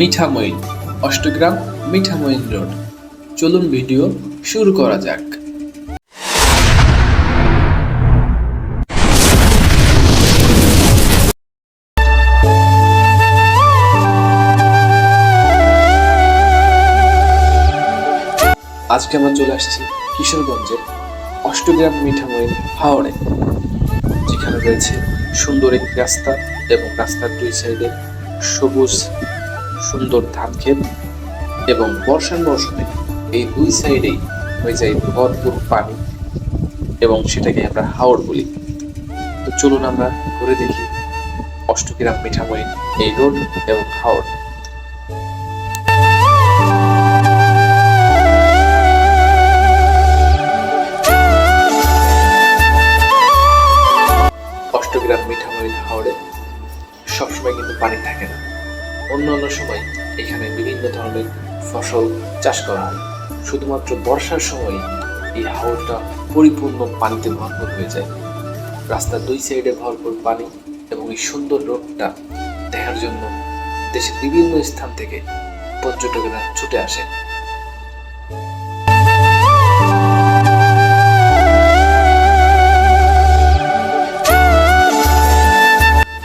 Mithamain Austagram Mithamoin road. চলুন video শুরু করা যাক। আজকে আমরা চলে আসছি কিশোরগঞ্জের অষ্টগ্রাম মিঠামইন হাওড়ে, যেখানে রয়েছে সুন্দর একটি রাস্তা এবং রাস্তার দুই সাইডে সবুজ সুন্দর ধান ক্ষেত এবং বর্ষার মৌসুমে এই দুই সাইডেই হয়ে যায় ভরপুর পানি এবং সেটাকে আমরা হাওড় বলি। তো চলুন আমরা ঘুরে দেখি অষ্টগ্রাম মিঠামইন এই রোড এবং হাওড় অষ্টগ্রাম মিঠামইন হাওড়ে সবসময় কিন্তু পানি থাকে না। অন্যান্য সময় এখানে বিভিন্ন ধরনের ফসল চাষ করা হয়। শুধুমাত্র বর্ষার সময় এই হাওড়টা পরিপূর্ণ পানিতে ভরপুর হয়ে যায়। রাস্তার দুই সাইডে ভরপুর পানি এবং এই সুন্দর রোডটা দেখার জন্য দেশের বিভিন্ন স্থান থেকে পর্যটকেরা ছুটে আসে।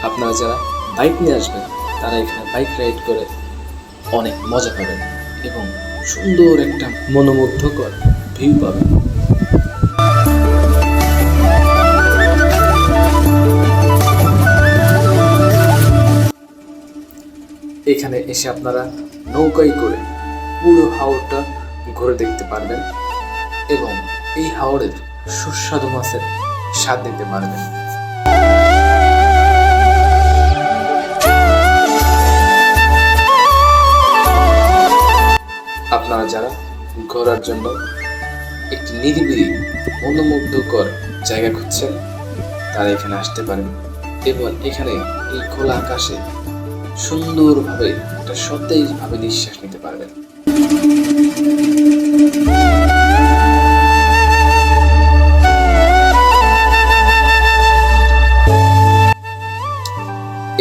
আপনারা যারা বাইক নিয়ে আসবেন তারা এখানে বাইক রাইড করে। অনেক মজা পাবেন এবং সুন্দর একটা মনোমুগ্ধকর ভিউ পাবেন এখানে এসে আপনারা নৌকায় করে পুরো হাওড়টা ঘুরে দেখতে পারবেন এবং এই হাওড়ের সুস্বাদু মাছের স্বাদ নিতে পারবেন। যারা ঘোরার জন্য একটি নিরিবিলি, মনোমুগ্ধকর জায়গা খুঁজছেন, তারা এখানে আসতে পারেন। এবং এখানে এই খোলা আকাশে সুন্দরভাবে, একটা সতেজভাবে নিঃশ্বাস নিতে পারবেন।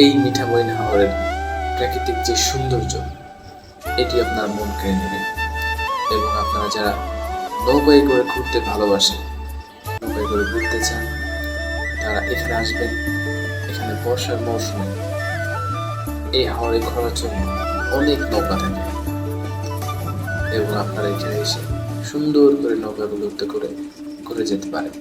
এই মিঠামইন হাওরের প্রাকৃতিক যে সৌন্দর্য, এটি আপনার মন কেড়ে নেবে এবং আপনারা যারা নৌকায় করে ঘুরতে ভালোবাসেন, নৌকায় করে ঘুরতে চান, তারা এখানে আসবেন। এখানে বর্ষার মৌসুমে এই হাওড়ে ঘোরার জন্য অনেক নৌকা থাকে এবং আপনারা এখানে এসে সুন্দর করে নৌকা নৌকাগুলোতে করে ঘুরে যেতে পারেন।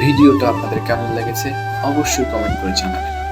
ভিডিওটা আপনাদের কেমন লেগেছে অবশ্যই কমেন্ট করে জানাবেন।